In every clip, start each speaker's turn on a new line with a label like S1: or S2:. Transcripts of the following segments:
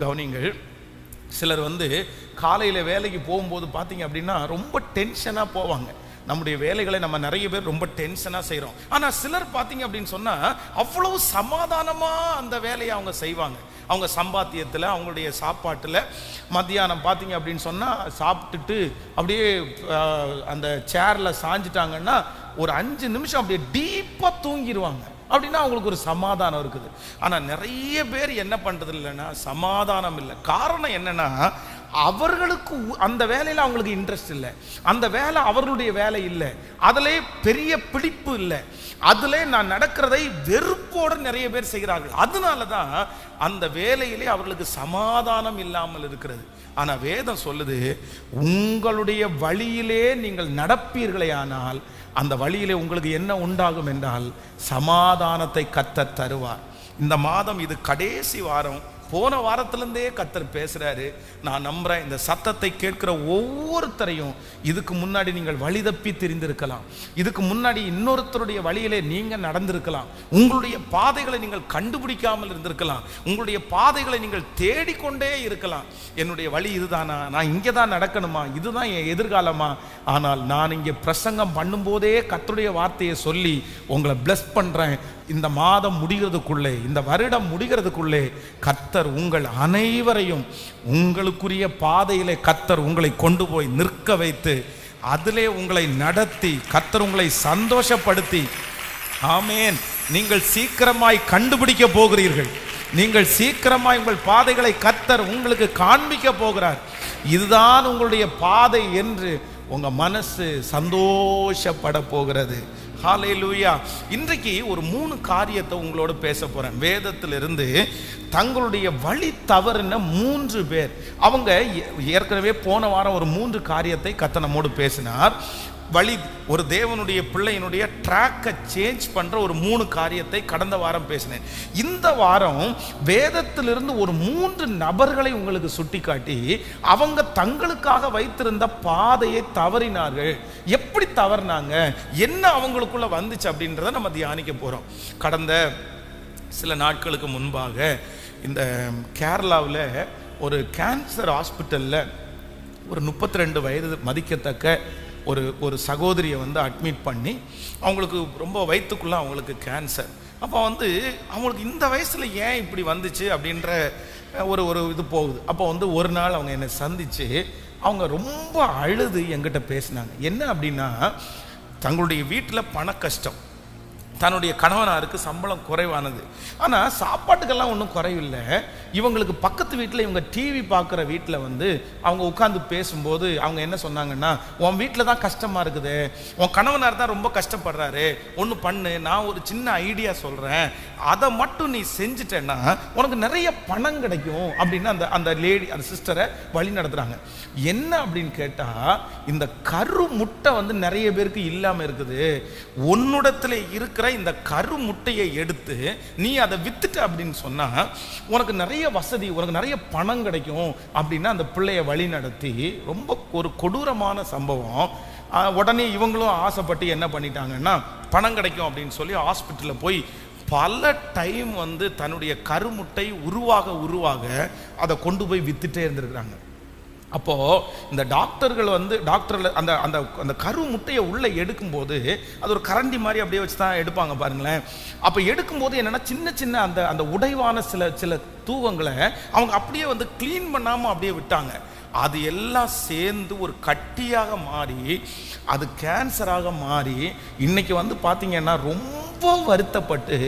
S1: கவனிங்கள் சிலர் வந்து காலையில் வேலைக்கு போகும்போது பார்த்தீங்க அப்படின்னா ரொம்ப டென்ஷனாக போவாங்க. நம்முடைய வேலைகளை நம்ம நிறைய பேர் ரொம்ப டென்ஷனாக செய்கிறோம் ஆனால் சிலர் பார்த்தீங்க அப்படின்னு சொன்னால் அவ்வளவு சமாதானமாக அந்த வேலையை அவங்க செய்வாங்க. அவங்க சம்பாத்தியத்தில் அவங்களுடைய சாப்பாட்டில் மத்தியானம் பார்த்தீங்க அப்படின்னு சொன்னால் சாப்பிட்டுட்டு அப்படியே அந்த சேரில் சாஞ்சிட்டாங்கன்னா ஒரு அஞ்சு நிமிஷம் அப்படியே டீப்பாக தூங்கிடுவாங்க அப்படின்னா அவங்களுக்கு ஒரு சமாதானம் இருக்குது. ஆனால் நிறைய பேர் என்ன பண்ணுறது இல்லைன்னா சமாதானம் இல்லை. காரணம் என்னன்னா அவர்களுக்கு உ- அந்த வேலையில் அவங்களுக்கு இன்ட்ரெஸ்ட் இல்லை. அந்த வேலை அவர்களுடைய வேலை இல்லை. அதிலே பெரிய பிடிப்பு இல்லை. அதில் நான் நடக்கிறதை வெறுப்போடு நிறைய பேர் செய்கிறார்கள். அதனால தான் அந்த வேலையிலே அவர்களுக்கு சமாதானம் இல்லாமல் இருக்கிறது. ஆனால் வேதம் சொல்லுது உங்களுடைய வழியிலே நீங்கள் நடப்பீர்களே ஆனால் அந்த வழியிலே உங்களுக்கு என்ன உண்டாகும் என்றால் சமாதானத்தை கத்த தருவார். இந்த மாதம் இது கடைசி வாரம். போன வாரத்திலேருந்தே கத்தர் பேசுகிறாரு நான் நம்புகிறேன் இந்த சத்தத்தை கேட்கிற ஒவ்வொருத்தரையும் இதுக்கு முன்னாடி நீங்கள் வழி தப்பி தெரிந்திருக்கலாம். இதுக்கு முன்னாடி இன்னொருத்தருடைய வழியிலே நீங்கள் நடந்திருக்கலாம். உங்களுடைய பாதைகளை நீங்கள் கண்டுபிடிக்காமல் இருந்திருக்கலாம். உங்களுடைய பாதைகளை நீங்கள் தேடிக்கொண்டே இருக்கலாம். என்னுடைய வழி இதுதானா? நான் இங்கே தான் நடக்கணுமா? இதுதான் என் எதிர்காலமா? ஆனால் நான் இங்கே பிரசங்கம் பண்ணும்போதே கத்தருடைய வார்த்தையை சொல்லி உங்களை பிளஸ் பண்ணுறேன் இந்த மாதம் முடிகிறதுக்குள்ளே இந்த வருடம் முடிகிறதுக்குள்ளே கத்தர் உங்கள் அனைவரையும் உங்களுக்குரிய பாதையிலே கத்தர் உங்களை கொண்டு போய் நிற்க வைத்து அதிலே உங்களை நடத்தி கத்தர் உங்களை சந்தோஷப்படுத்தி. ஆமேன். நீங்கள் சீக்கிரமாய் கண்டுபிடிக்க போகிறீர்கள். நீங்கள் சீக்கிரமாய் உங்கள் பாதைகளை கத்தர் உங்களுக்கு காண்பிக்க போகிறார். இதுதான் உங்களுடைய பாதை என்று உங்கள் மனசு சந்தோஷப்பட போகிறது. ஹalleluya. இன்றைக்கு ஒரு மூணு காரியத்தை உங்களோட பேச போகிறேன் வேதத்திலிருந்து தங்களுடைய வழி தவறுன மூன்று பேர். அவங்க ஏ- ஏற்கனவே போன வாரம் ஒரு மூன்று காரியத்தை கத்த நம்மோடு பேசினார். வழி ஒரு தேவனுடைய பிள்ளையினுடைய ட்ராக்கை சேஞ்ச் பண்ணுற ஒரு மூணு காரியத்தை கடந்த வாரம் பேசினேன். இந்த வாரம் வேதத்திலிருந்து ஒரு மூன்று நபர்களை உங்களுக்கு சுட்டிக்காட்டி அவங்க தங்களுக்காக வைத்திருந்த பாதையை தவறினார்கள். எப்படி தவறினாங்க? என்ன அவங்களுக்குள்ள வந்துச்சு அப்படின்றத நம்ம தியானிக்க போகிறோம் கடந்த சில நாட்களுக்கு முன்பாக இந்த கேரளாவில் ஒரு கேன்சர் ஹாஸ்பிட்டலில் ஒரு முப்பத்தி ரெண்டு வயது மதிக்கத்தக்க ஒரு ஒரு சகோதரியை வந்து அட்மிட் பண்ணி அவங்களுக்கு ரொம்ப வயிற்றுக்குள்ள அவங்களுக்கு கேன்சர் அப்போ வந்து அவங்களுக்கு இந்த வயசில் ஏன் இப்படி வந்துச்சு அப்படின்ற ஒரு ஒரு இது போகுது. அப்போ வந்து ஒரு நாள் அவங்க என்னை சந்தித்து அவங்க ரொம்ப அழுது என்கிட்ட பேசினாங்க. என்ன அப்படின்னா தங்களுடைய வீட்டில் பண கஷ்டம். தன்னுடைய கணவனாருக்கு சம்பளம் குறைவானது. ஆனால் சாப்பாட்டுக்கெல்லாம் ஒன்றும் குறைவில்லை. இவங்களுக்கு பக்கத்து வீட்டில் இவங்க டிவி பார்க்குற வீட்டில் வந்து அவங்க உட்காந்து பேசும்போது அவங்க என்ன சொன்னாங்கன்னா உன் வீட்டில் தான் கஷ்டமாக இருக்குது. உன் கணவனார் தான் ரொம்ப கஷ்டப்படுறாரு. ஒன்று பண்ணு. நான் ஒரு சின்ன ஐடியா சொல்கிறேன் அதை மட்டும் நீ செஞ்சுட்டேன்னா உனக்கு நிறைய பணம் கிடைக்கும். அப்படின்னு அந்த அந்த லேடி அந்த சிஸ்டரை வழி நடத்துகிறாங்க என்ன அப்படின்னு கேட்டால் இந்த கரு முட்டை வந்து நிறைய பேருக்கு இல்லாமல் இருக்குது. உன்னிடத்துல இருக்கிற இந்த கரு முட்டையை எடுத்து நீ அதை வித்துட்ட அப்படின்னு சொன்னால் உனக்கு நிறைய வசதி உனக்கு நிறைய பணம் கிடைக்கும் அப்படின்னா அந்த பிள்ளைய வழி நடத்தி ரொம்ப ஒரு கொடூரமான சம்பவம். உடனே இவங்களும் ஆசைப்பட்டு என்ன பண்ணிட்டாங்கன்னா பணம் கிடைக்கும் அப்படின்னு சொல்லி ஹாஸ்பிட்டலில் போய் பல டைம் வந்து தன்னுடைய கருமுட்டை உருவாக உருவாக அதை கொண்டு போய் வித்துட்டே இருந்திருக்கிறாங்க. அப்போது இந்த டாக்டர்கள் வந்து டாக்டரில் அந்த அந்த அந்த கரு முட்டையை உள்ளே எடுக்கும்போது அது ஒரு கரண்டி மாதிரி அப்படியே வச்சு தான் எடுப்பாங்க பாருங்களேன். அப்போ எடுக்கும்போது என்னென்னா சின்ன சின்ன அந்த அந்த உடைவான சில சில தூவங்களை அவங்க அப்படியே வந்து க்ளீன் பண்ணாமல் அப்படியே விட்டாங்க. அது எல்லாம் சேர்ந்து ஒரு கட்டியாக மாறி அது கேன்சராக மாறி இன்னைக்கு வந்து பார்த்தீங்கன்னா ரொம்ப வருத்தப்பட்டு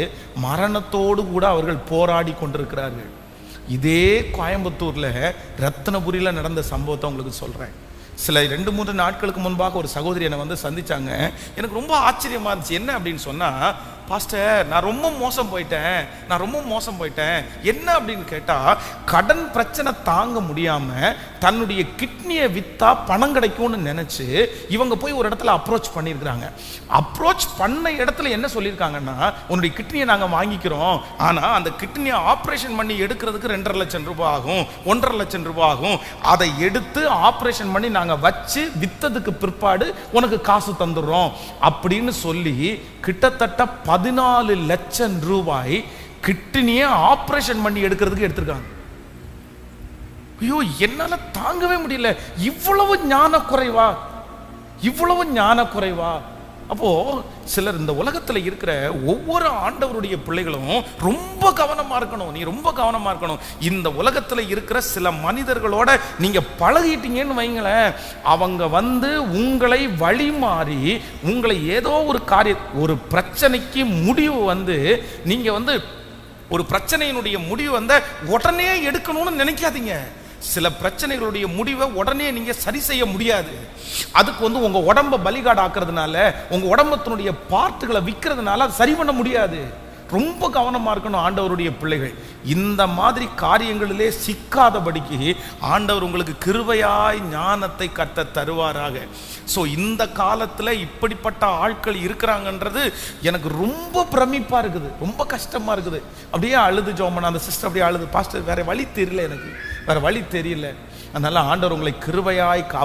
S1: மரணத்தோடு கூட அவர்கள் போராடி கொண்டிருக்கிறார்கள். இதே கோயம்புத்தூரில் ரத்தனபுரியில் நடந்த சம்பவத்தை உங்களுக்கு சொல்கிறேன் சில ரெண்டு மூன்று நாட்களுக்கு முன்பாக ஒரு சகோதரி என்னை வந்து சந்திச்சாங்க. எனக்கு ரொம்ப ஆச்சரியமா இருந்துச்சு. என்ன அப்படின்னு சொன்னால் பாஸ்டர் நான் ரொம்ப மோசம் போயிட்டேன். நான் ரொம்ப மோசம் போயிட்டேன். என்ன அப்படின்னு கேட்டால் கடன் பிரச்சனை தாங்க முடியாம தன்னுடைய கிட்னியை வித்தா பணம் கிடைக்கும்னு நினைச்சு இவங்க போய் ஒரு இடத்துல அப்ரோச் பண்ணியிருக்கிறாங்க. அப்ரோச் பண்ண இடத்துல என்ன சொல்லியிருக்காங்கன்னா உன்னுடைய கிட்னியை நாங்கள் வாங்கிக்கிறோம். ஆனால் அந்த கிட்னியை ஆப்ரேஷன் பண்ணி எடுக்கிறதுக்கு ரெண்டரை லட்சம் ரூபாய் ஆகும். ஒன்றரை லட்சம் ரூபாய் ஆகும். அதை எடுத்து ஆப்ரேஷன் பண்ணி நாங்கள் வச்சு வித்ததுக்கு பிற்பாடு உனக்கு காசு தந்துடுறோம். அப்படின்னு சொல்லி கிட்டத்தட்ட பதினாலு லட்சம் ரூபாய் கிட்னியை ஆப்ரேஷன் பண்ணி எடுக்கிறதுக்கு எடுத்திருக்காங்க. ஐயோ என்னால தாங்கவே முடியல. இவ்வளவு ஞான குறைவா இவ்வளவு ஞான குறைவா அப்போ சிலர் இந்த உலகத்துல இருக்கிற ஒவ்வொரு ஆண்டவருடைய பிள்ளைகளும் ரொம்ப கவனமா இருக்கணும். நீ ரொம்ப கவனமா இருக்கணும். இந்த உலகத்துல இருக்கிற சில மனிதர்களோட நீங்க பழகிட்டீங்கன்னு வைங்களேன். அவங்க வந்து உங்களை வழி மாறி உங்களை ஏதோ ஒரு காரிய ஒரு பிரச்சனைக்கு முடிவு வந்து நீங்க வந்து ஒரு பிரச்சனையினுடைய முடிவு வந்த உடனே எடுக்கணும்னு நினைக்காதீங்க. சில பிரச்சனைகளுடைய முடிவை உடனே நீங்க சரி செய்ய முடியாது. அதுக்கு வந்து உங்க உடம்ப பலிகாடு ஆக்குறதுனால உங்க உடம்பத்தினுடைய பார்ட்டுகளை விற்கிறதுனால அது சரி பண்ண முடியாது. ரொம்ப கவனமா இருக்கணும் ஆண்டவருடைய பிள்ளைகள். இந்த மாதிரி காரியங்களிலே சிக்காதபடிக்கு ஆண்டவர் உங்களுக்கு கிருவையாய் ஞானத்தை கத்த தருவாராக. ஸோ இந்த காலத்தில் இப்படிப்பட்ட ஆட்கள் இருக்கிறாங்கன்றது எனக்கு ரொம்ப பிரமிப்பாக இருக்குது. ரொம்ப கஷ்டமா இருக்குது. அப்படியே அழுது ஜோமன் அந்த சிஸ்டர் அப்படியே அழுது பாஸ்டர் வேற வழி தெரியல எனக்கு. வேற வழி தெரியல. அதனால ஆண்டவர் உங்களை கிருவையாய் காப்ப